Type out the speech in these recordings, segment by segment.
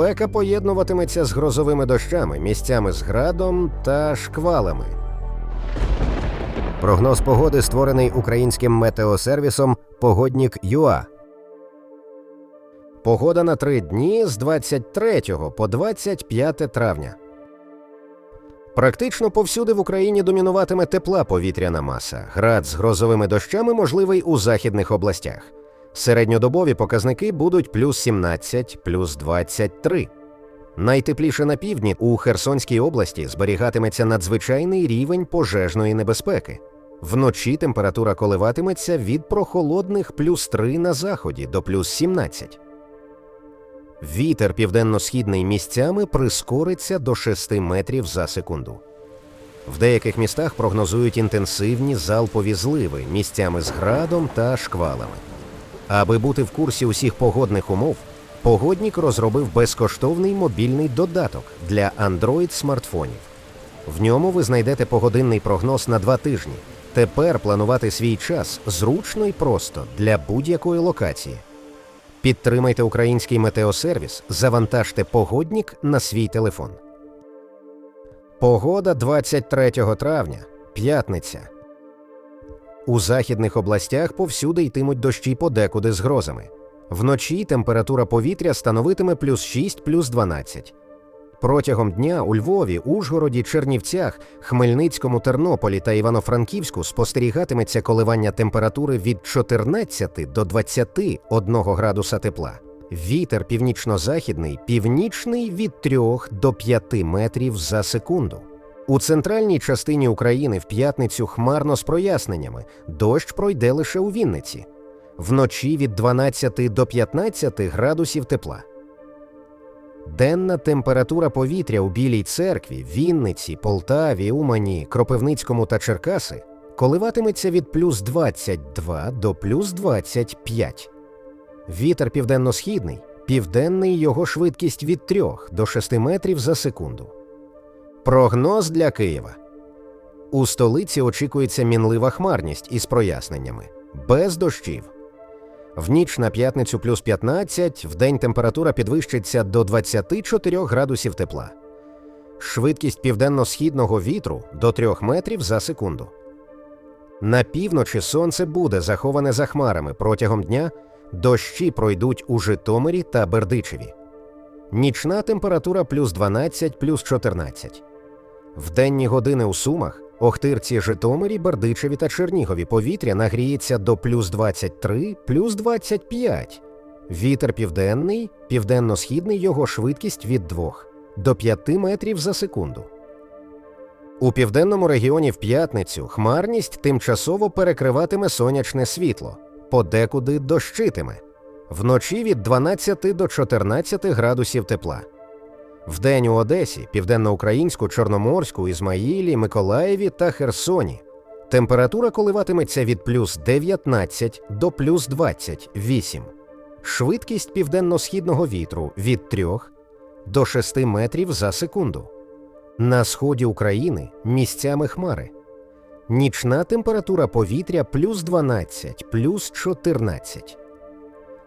Спека поєднуватиметься з грозовими дощами, місцями з градом та шквалами. Прогноз погоди створений українським метеосервісом Погоднік ЮА. Погода на три дні з 23 по 25 травня. Практично повсюди в Україні домінуватиме тепла повітряна маса. Град з грозовими дощами можливий у західних областях. Середньодобові показники будуть плюс 17, плюс 23. Найтепліше на півдні у Херсонській області зберігатиметься надзвичайний рівень пожежної небезпеки. Вночі температура коливатиметься від прохолодних плюс 3 на заході до плюс 17. Вітер південно-східний місцями прискориться до 6 метрів за секунду. В деяких містах прогнозують інтенсивні залпові зливи місцями з градом та шквалами. Аби бути в курсі усіх погодних умов, погоднік розробив безкоштовний мобільний додаток для Android смартфонів. В ньому ви знайдете погодинний прогноз на два тижні. Тепер планувати свій час зручно і просто для будь-якої локації. Підтримайте український метеосервіс, завантажте погоднік на свій телефон. Погода 23 травня, п'ятниця. У західних областях повсюди йтимуть дощі подекуди з грозами. Вночі температура повітря становитиме плюс 6 плюс 12. Протягом дня у Львові, Ужгороді, Чернівцях, Хмельницькому, Тернополі та Івано-Франківську спостерігатиметься коливання температури від 14 до 21 градуса тепла. Вітер північно-західний, північний від 3 до 5 метрів за секунду. У центральній частині України в п'ятницю хмарно з проясненнями. Дощ пройде лише у Вінниці. Вночі від 12 до 15 градусів тепла. Денна температура повітря у Білій церкві, Вінниці, Полтаві, Умані, Кропивницькому та Черкаси коливатиметься від плюс 22 до плюс 25. Вітер південно-східний, південний його швидкість від 3 до 6 метрів за секунду. Прогноз для Києва. У столиці очікується мінлива хмарність із проясненнями, без дощів. В ніч на п'ятницю плюс 15, в день температура підвищиться до 24 градусів тепла. Швидкість південно-східного вітру до 3 метрів за секунду. На півночі сонце буде заховане за хмарами протягом дня. Дощі пройдуть у Житомирі та Бердичеві. Нічна температура плюс 12 плюс 14. В денні години у Сумах, Охтирці, Житомирі, Бердичеві та Чернігові повітря нагріється до плюс 23, плюс 25. Вітер південний, південно-східний його швидкість від 2 до 5 метрів за секунду. У південному регіоні в п'ятницю хмарність тимчасово перекриватиме сонячне світло, подекуди дощитиме. Вночі від 12 до 14 градусів тепла. Вдень у Одесі, Південноукраїнську, Чорноморську, Ізмаїлі, Миколаєві та Херсоні. Температура коливатиметься від плюс 19 до плюс 28. Швидкість південно-східного вітру від 3 до 6 метрів за секунду. На сході України місцями хмари. Нічна температура повітря плюс 12, плюс 14.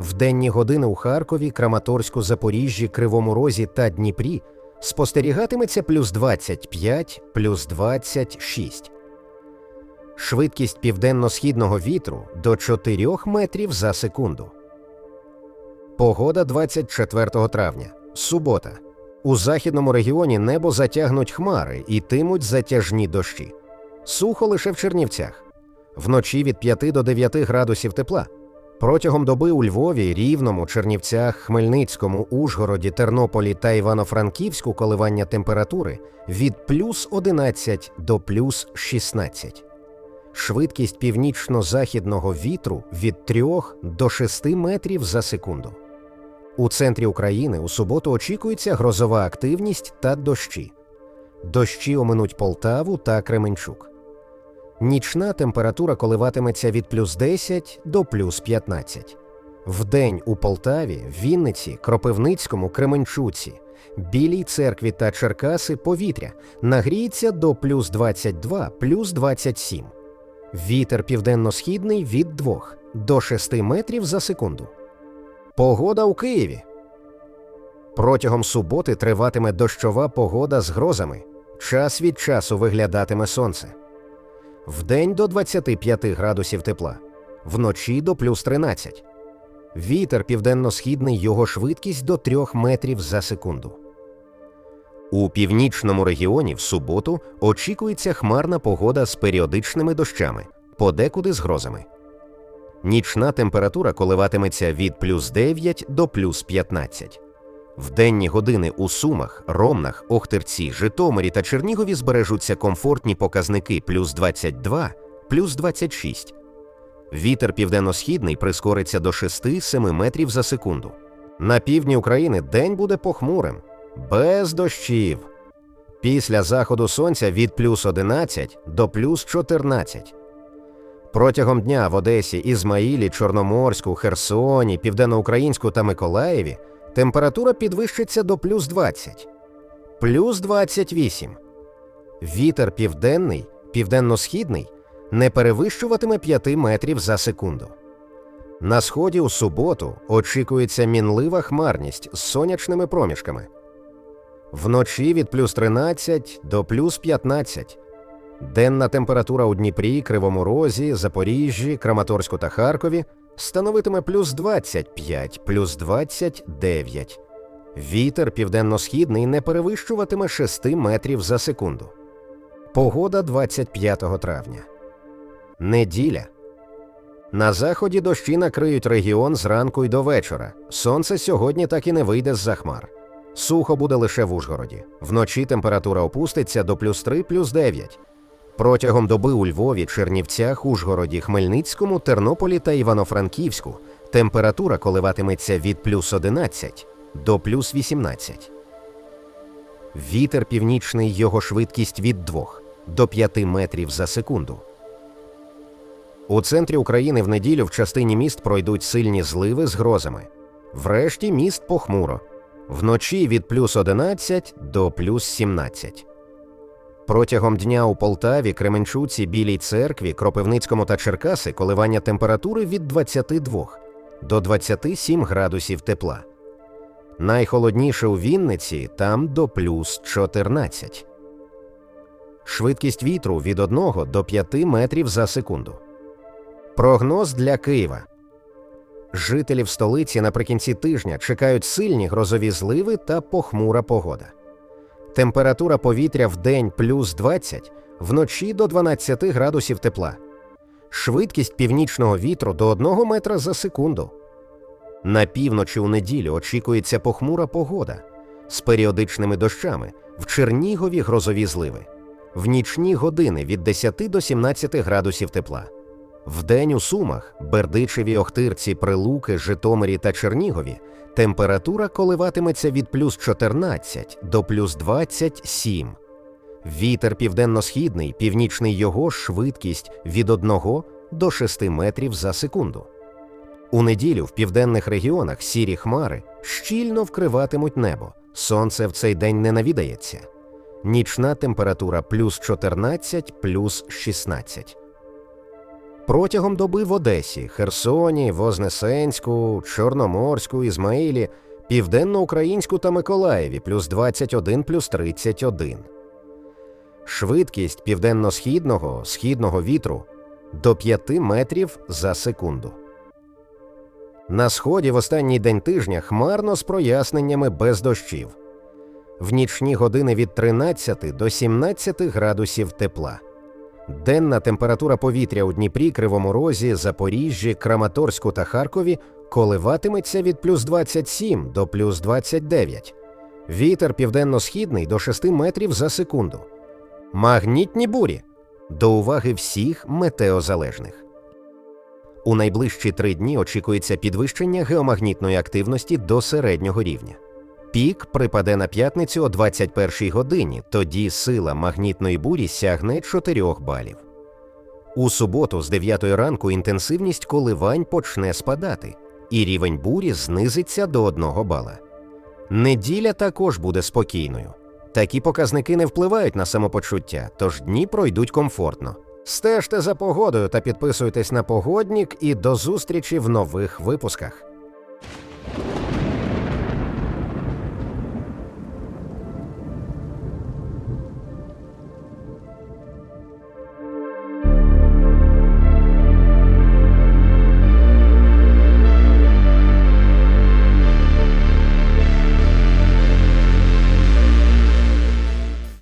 В денні години у Харкові, Краматорську, Запоріжжі, Кривому Розі та Дніпрі спостерігатиметься плюс 25, плюс 26. Швидкість південно-східного вітру до 4 метрів за секунду. Погода 24 травня. Субота. У західному регіоні небо затягнуть хмари і тимуть затяжні дощі. Сухо лише в Чернівцях. Вночі від 5 до 9 градусів тепла. Протягом доби у Львові, Рівному, Чернівцях, Хмельницькому, Ужгороді, Тернополі та Івано-Франківську коливання температури від плюс 11 до плюс 16. Швидкість північно-західного вітру від 3 до 6 метрів за секунду. У центрі України у суботу очікується грозова активність та дощі. Дощі оминуть Полтаву та Кременчук. Нічна температура коливатиметься від плюс 10 до плюс 15. Вдень у Полтаві, Вінниці, Кропивницькому, Кременчуці, Білій церкві та Черкаси повітря нагріється до плюс 22, плюс 27. Вітер південно-східний від 2 до 6 метрів за секунду. Погода у Києві. Протягом суботи триватиме дощова погода з грозами. Час від часу виглядатиме сонце. Вдень до 25 градусів тепла, вночі до плюс 13. Вітер південно-східний його швидкість до 3 метрів за секунду. У північному регіоні в суботу очікується хмарна погода з періодичними дощами, подекуди з грозами. Нічна температура коливатиметься від плюс 9 до плюс 15. В денні години у Сумах, Ромнах, Охтерці, Житомирі та Чернігові збережуться комфортні показники плюс 22, плюс 26. Вітер південно-східний прискориться до 6-7 метрів за секунду. На півдні України день буде похмурим, без дощів. Після заходу сонця від плюс 11 до плюс 14. Протягом дня в Одесі, Ізмаїлі, Чорноморську, Херсоні, Південноукраїнську та Миколаєві температура підвищиться до плюс 20, плюс 28. Вітер південний, південно-східний не перевищуватиме 5 метрів за секунду. На сході у суботу очікується мінлива хмарність з сонячними проміжками. Вночі від плюс 13 до плюс 15. Денна температура у Дніпрі, Кривому Розі, Запоріжжі, Краматорську та Харкові становитиме плюс 25, плюс 29. Вітер південно-східний не перевищуватиме 6 метрів за секунду. Погода 25 травня. Неділя. На заході дощі накриють регіон зранку й до вечора. Сонце сьогодні так і не вийде з-за хмар. Сухо буде лише в Ужгороді. Вночі температура опуститься до плюс 3, плюс 9. Протягом доби у Львові, Чернівцях, Ужгороді, Хмельницькому, Тернополі та Івано-Франківську температура коливатиметься від плюс 11 до плюс 18. Вітер північний його швидкість від 2 до 5 метрів за секунду. У центрі України в неділю в частині міст пройдуть сильні зливи з грозами. Врешті міст похмуро. Вночі від плюс 11 до плюс 17. Протягом дня у Полтаві, Кременчуці, Білій церкві, Кропивницькому та Черкаси коливання температури від 22 до 27 градусів тепла. Найхолодніше у Вінниці там до плюс 14. Швидкість вітру від 1 до 5 метрів за секунду. Прогноз для Києва. Жителів столиці наприкінці тижня чекають сильні грозові зливи та похмура погода. Температура повітря в день плюс 20, вночі до 12 градусів тепла. Швидкість північного вітру до 1 метра за секунду. На півночі у неділю очікується похмура погода з періодичними дощами, в Чернігові грозові зливи, в нічні години від 10 до 17 градусів тепла. Вдень у Сумах, Бердичеві, Охтирці, Прилуки, Житомирі та Чернігові температура коливатиметься від плюс 14 до плюс 27. Вітер південно-східний, північний його швидкість від 1 до 6 метрів за секунду. У неділю в південних регіонах сірі хмари щільно вкриватимуть небо. Сонце в цей день не навідається. Нічна температура плюс 14, плюс 16. Протягом доби в Одесі, Херсоні, Вознесенську, Чорноморську, Ізмаїлі, Південноукраїнську та Миколаєві плюс 21 плюс 31. Швидкість південно-східного східного вітру до 5 метрів за секунду. На сході в останній день тижня хмарно з проясненнями без дощів. В нічні години від 13 до 17 градусів тепла. Денна температура повітря у Дніпрі, Кривому Розі, Запоріжжі, Краматорську та Харкові коливатиметься від плюс 27 до плюс 29. Вітер південно-східний до 6 метрів за секунду. Магнітні бурі до уваги всіх метеозалежних. У найближчі три дні очікується підвищення геомагнітної активності до середнього рівня. Пік припаде на п'ятницю о 21 годині, тоді сила магнітної бурі сягне 4 балів. У суботу з 9 ранку інтенсивність коливань почне спадати, і рівень бурі знизиться до 1 бала. Неділя також буде спокійною. Такі показники не впливають на самопочуття, тож дні пройдуть комфортно. Стежте за погодою та підписуйтесь на погоднік і до зустрічі в нових випусках.